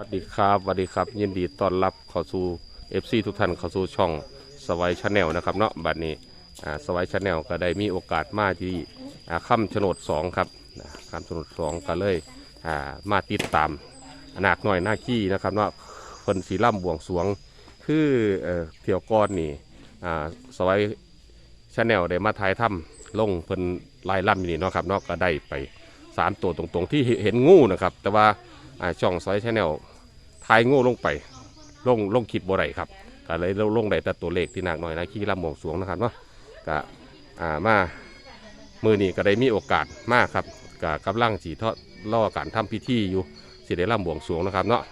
วัสดีครับสวัสดีครับ ยินดีต้อนรับเข้าสู่ FC ทุกท่านเข้าสู่ช่องสวัยชาแนลนะครับเนาะบัดนี้อ่าสวัยชาแนลก็ได้มีโอกาสมาที่อ่าค่ำโฉนด2ครับอ่าค่ำโฉนด2ก็เลยอ่ามาติดตามอนาคหน่อยหน้าขี้นะครับเนาะเพิ่นสีล่ำบวงสรวงคือเอ่อเที่ยวก้อนนี่อ่าสวัยชาแนลได้มาถ่ายถ้ำลงเพิ่นลายล่ำอยู่นี่เนาะครับเนาะก็ได้ไปสามตัวตรงๆที่เห็นงูนะครับแต่ว่าอ่าช่องสวัยชาแนล ทายโง่ลงไปลงลงคลิปบ่ได้ครับก็เลยลงได้แต่ตัวเลขที่หนากหน่อยนะขี้ลำหมวงสวงนะครับเนาะก็อ่ามามือนี้ก็ได้มีโอกาสมากครับก็กำลังสีทอดล่อการทำพิธีอยู่สิได้ลำบวงสวงนะครับเนาะ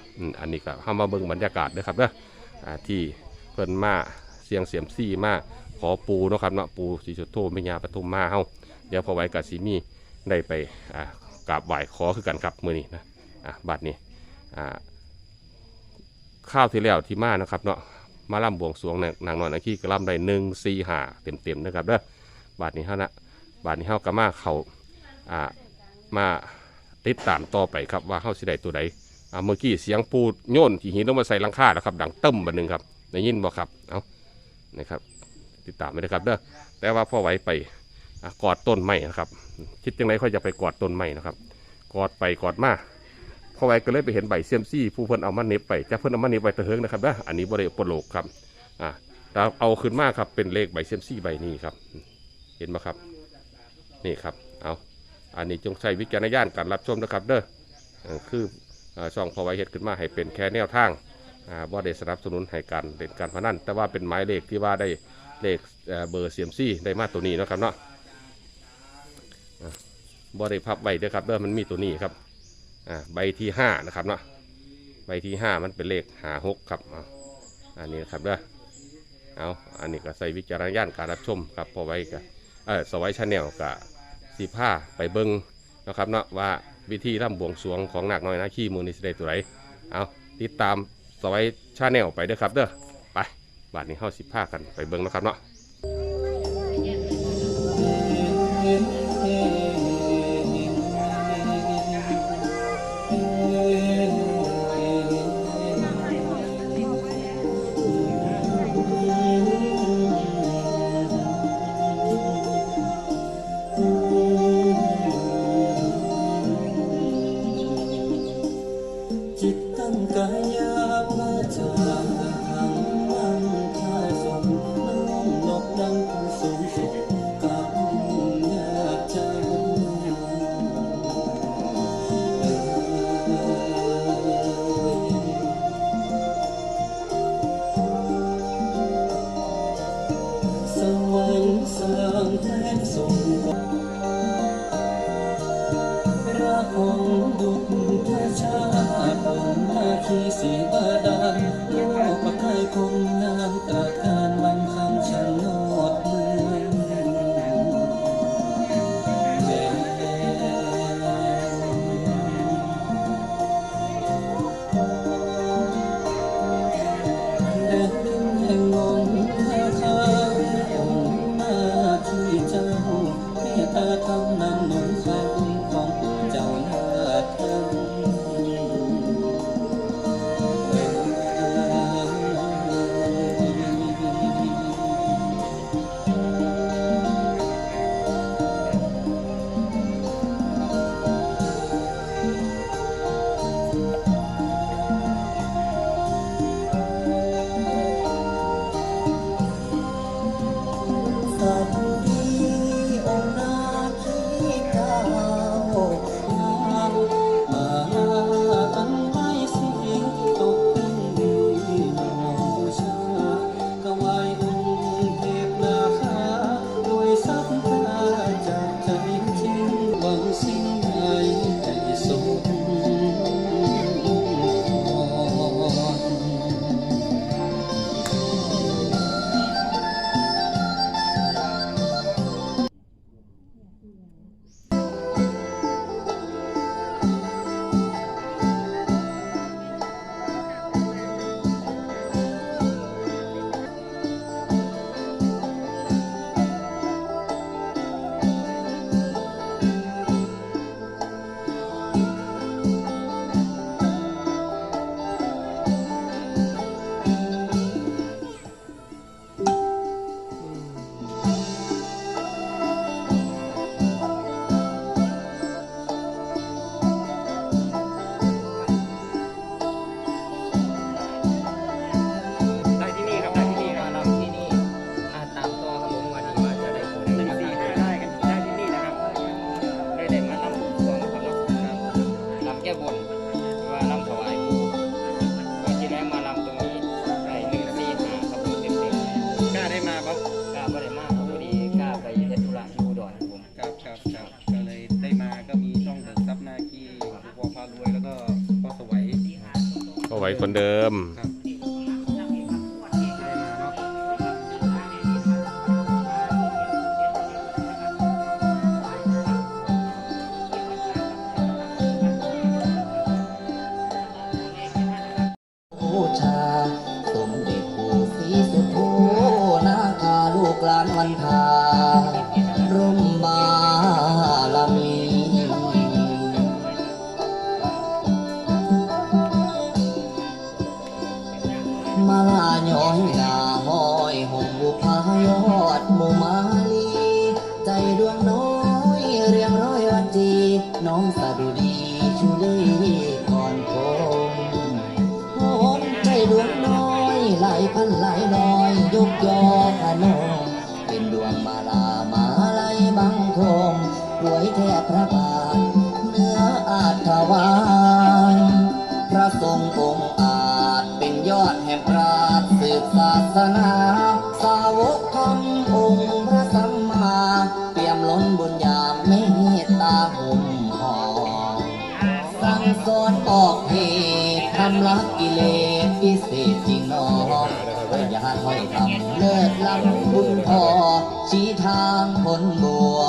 อันนี้ก็เข้ามาเบิ่งบรรยากาศนะครับเนาะอ่าที่เพิ่นมาเสียงเสียมซี่มาขอปูนะครับเนาะปูสีสุดโธแม่ยาปทุมมาเฮาเดี๋ยวพอไว้กับสีมีได้ไปอ่ากราบไหว้ขอคือกันครับมือนี้นะอ่าบัดนี้อ่า ข้าวที่แล้วที่มานะครับเนาะมาล่ำบวงสวงเนี่ยนางนอนอาคีก็ล่ำได้หนึ่งสี่หาเต็มเต็มๆนะครับเด้อบาทนี้เฮานะบาทนี้เฮาก็มาเขาอ่ามาติดตามต่อไปครับว่าเฮาสิได้ตัวใดอ่าเมื่อกี้เสียงปูดโยนที่หินลงมาใส่ลังคาแล้วครับ ดังตึ้มบันหนึ่งครับได้ยินบ่ครับเอานะครับ ติดตามไปนะครับเด้อแต่ว่าพ่อไหวไปอกอดต้นไม้นะครับ คิดยังไงค่อยจะไปกอดต้นไม้นะครับ กอดไปกอดมา พอไว้ก็เลยไปเห็นใบเซียมซี่ผู้เพิ่นเอามาเน็บไปจะเพิ่นเอามาเน็บไปตะเฮิงนะครับนะอันนี้บริโปโลกครับอ่าเราเอาขึ้นมาครับเป็นเลขใบเซียมซี่ใบนี้ครับ เห็นไหมครับ นี่ครับเอาอันนี้จงใช้วิจารณญาณการรับชมนะครับเด้อคือช่องพอไว้เฮ็ดขึ้นมาให้เป็นแค่แนวทางอ่าบ่ได้สนับสนุนให้การเล่นการพนันแต่ว่าเป็นหมายเลขที่ว่าได้เลขเบอร์เซียมซี่ได้มาตัวนี้นะครับเนาะบ่ได้พับไว้เด้อครับเด้อมันมีตัวนี้ครับ อ่าใบที่ห้านะครับเนาะใบที่ห้ามันเป็นเลขหาหกครับอันนี้นะครับเด้อเอาอันนี้ก็ใส่วิจารณญาณการรับชมครับพอไว้กับเออสไว้ชาแนลกับสีผ้าไปเบิ้งนะครับเนาะว่าวิธีร่ำบวงสรวงของหนักน้อยนะขี้มือนี่สิได้ตัวไหนเอาติดตามสไว้ชาแนลไปเด้อครับเด้อไปบาทนี้เข้าสิผ้ากันไปเบิ้งนะครับเนาะจิต คนเดิม ครับ วยแทบพระบาทเนื้ออาจถวายพระทรงองค์อาจเป็นยอดแห่งปราชญ์สืบศาสนา สาวกทำองค์พระสัมมาเปี่ยมล้นบุญญาเมตตาห่มห่อสั่งสอนบอกเหตุทำลักกิเลสพิเศษจริงนอประหยัดห้อยคำเลิศล้ำบุญพอชี้ทางผลบัว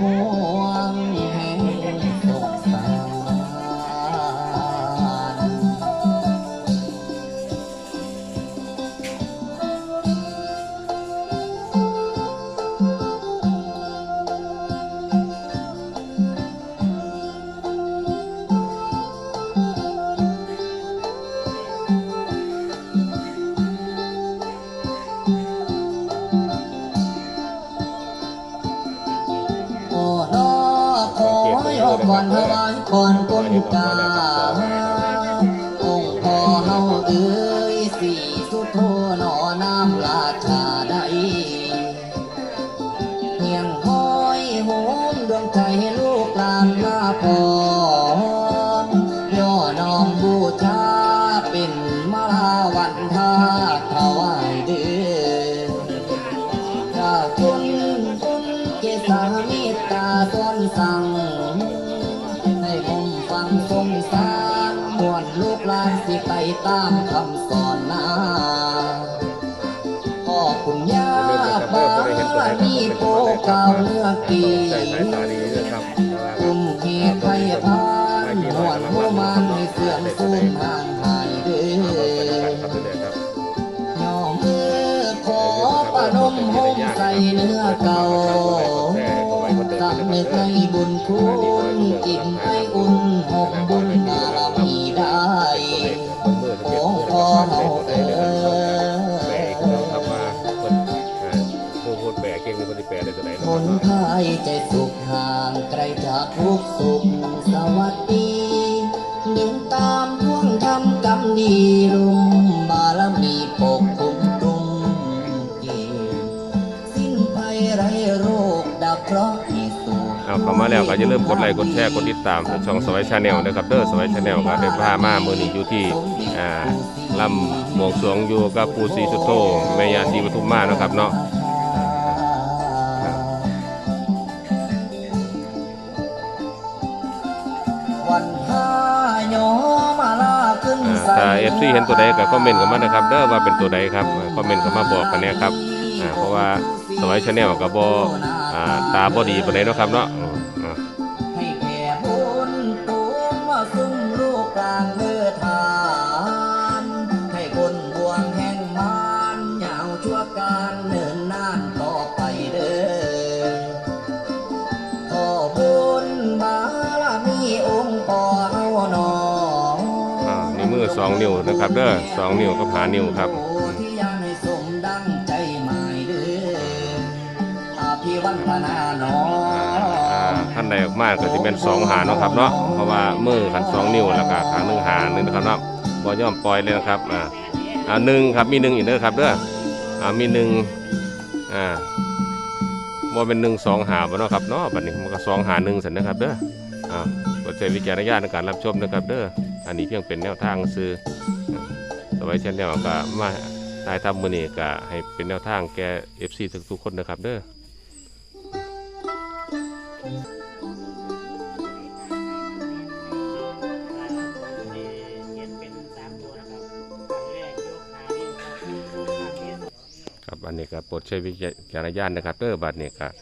ห่ว กาองค์พ่อเฮาเอ้ยสีสุโธนอน้ำลาชาได้เพียงคอยโหมดวงใจ ลูกหลานสิไปตามคำสอนนาพ่อคุณย่าบามีโปเก่าเนื้อกีใส่สายตาดีนะครับอุ้มเขตไพพานหวนหัวมันให้เสื่อมสูญห่างหายเด้อครับเรื่อยๆครับย่อมือขอประนมห้มใส่เนื้อเก่าสำนึกในบุญคุณกินไปอุ่นหกบุญ ใจสุขห่างไกลจากทุกสุขสวัสดีเดินตามท่วงทำกรรมดีรุมบารมีปกคุมตุมเกสิ้นภัยไรโรคดับเคราะห์ให้สุเอาเข้ามาแล้วก็อย่าลืมกดไลค์กดแชร์กดติดตามช่องสวัยชาแนลนะครับเด้อสวัยชาแนลก็ได้พามามื้อนี้อยู่ที่อ่าลำบวงสรวงอยู่กับปู่ศรีสุโธแม่ยาศรีปทุมมานะครับเนาะ ขึ้นอ่าใส่ถ้า FC เห็นตัวใดก็คอมเมนต์กันมานะครับเด้อว่าเป็นตัวใดครับคอมเมนต์กันมาบอกกันเนี่ยครับเพราะว่าสวัยชาแนลก็บ่อ่าตาบอดีปานใดเนาะครับเนาะ นิ้วนะครับเด้อสองนิ้วกับหานิ้วครับที่ยังให้สมดังใจหมายเด้ออาภิวันพนาหนออ่าท่านใดออกมาก็สิเป็นสองหาเนาะครับเนาะเพราะว่ามือขันสองนิ้วแล้วก็ขางหนึ่งหาหนึ่งนะครับเนาะบ่ย่อมปล่อยเลยนะครับอ่าอ่าหนึ่งครับมีหนึ่งอีกเด้อครับเด้ออ่ามีหนึ่งอ่าบ่เป็นหนึ่งสองหาบ่เนาะครับเนาะบัดนี้มันก็สองหาหนึ่งสันนะครับเด้ออ่าก็ใช้วิจารณญาณในการรับชมนะครับเด้อ อันนี้เพียงเป็นแนวทางซื้อสบายเช่นเดียวกับมานายทำมือนี่ก็ให้เป็นแนวทางแกเอฟซีทุกคนนะครับเด้อครับอันนี้ก็โปรดใช้วิจารณญาณนะครับเตอร์บัดนี่ยครับ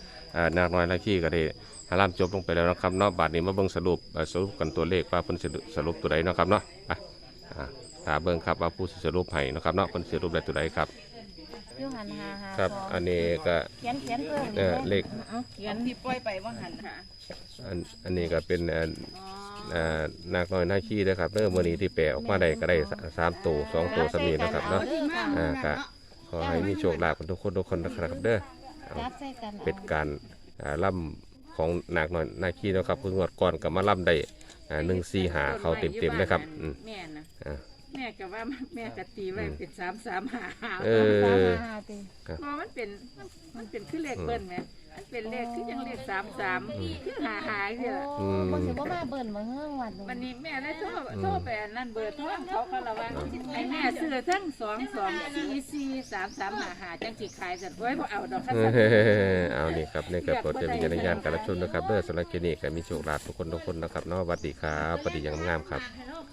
นางน้อยนาคีก็ได้หาล่ามจบลงไปแล้วนะครับเนาะบัดนี้มาเบิ่งสรุปเอ่อสรุปกันตัวเลขว่าเพิ่นสิสรุปตัวใดเนาะครับเนาะไปอ่าตาเบิ่งครับว่าผู้สิสรุปให้เนาะครับเนาะเพิ่นสิสรุปได้ตัวใดครับยูหันหาหาครับสงอันนี้ก็เขียนเขียนเพิ่มเอ่อเลขเอาเขียนที่ปล่อยไปว่าหันค่ะอันอันนี้ก็เป็นเอ่อเอ่อนางน้อยนาคีนะครับเด้อมื้อนี้ที่แปลออกมาได้ก็ได้สามตัวสองตัวสามีนะครับเนาะอ่าก็ขอให้มีโชคลาภกันทุกคนทุกคนนะครับเด้อเอา จับใส่กันเป็นการอ่าล่ำของนางน้อยนาคีนะครับเพิ่งงวดก่อนกับมาล่ำได้หนึ่งสี่หาเขาเต็มเต็มๆเลยครับอืมแม่นะอ่าแม่ก็ว่าแม่ก็ตีไว้เป็นสามสามหาหาเอสามอหาติเพราะมันเป็นมันเป็นคือเลขเบิ้ลไหมมัน เป็นเลขคือยังเลขสามสามคือหาหาเนี่ยโอ้บ่สิบ่มาเบิ่นบ่เฮืองวัดวันนี้นี้แม่ได้โทรโทรไปอันนั่นเบอร์โทรเขาเขาละว่าไอ้แม่ซื้อทั้งสองสองสี่สี่สามสามหาหาจังสิขายสัตว์ไว้พอเอาดอกคัสเออเอานี่ครับนี่ก็โปรดใช้วิจารณญาณการรับชมนะครับเด้อสำหรับคลิปนี้ก็มีโชคลาภทุกคนทุกคนนะครับเนาะสวัสดีครับสวัสดีอย่างงามครับฮัลโหล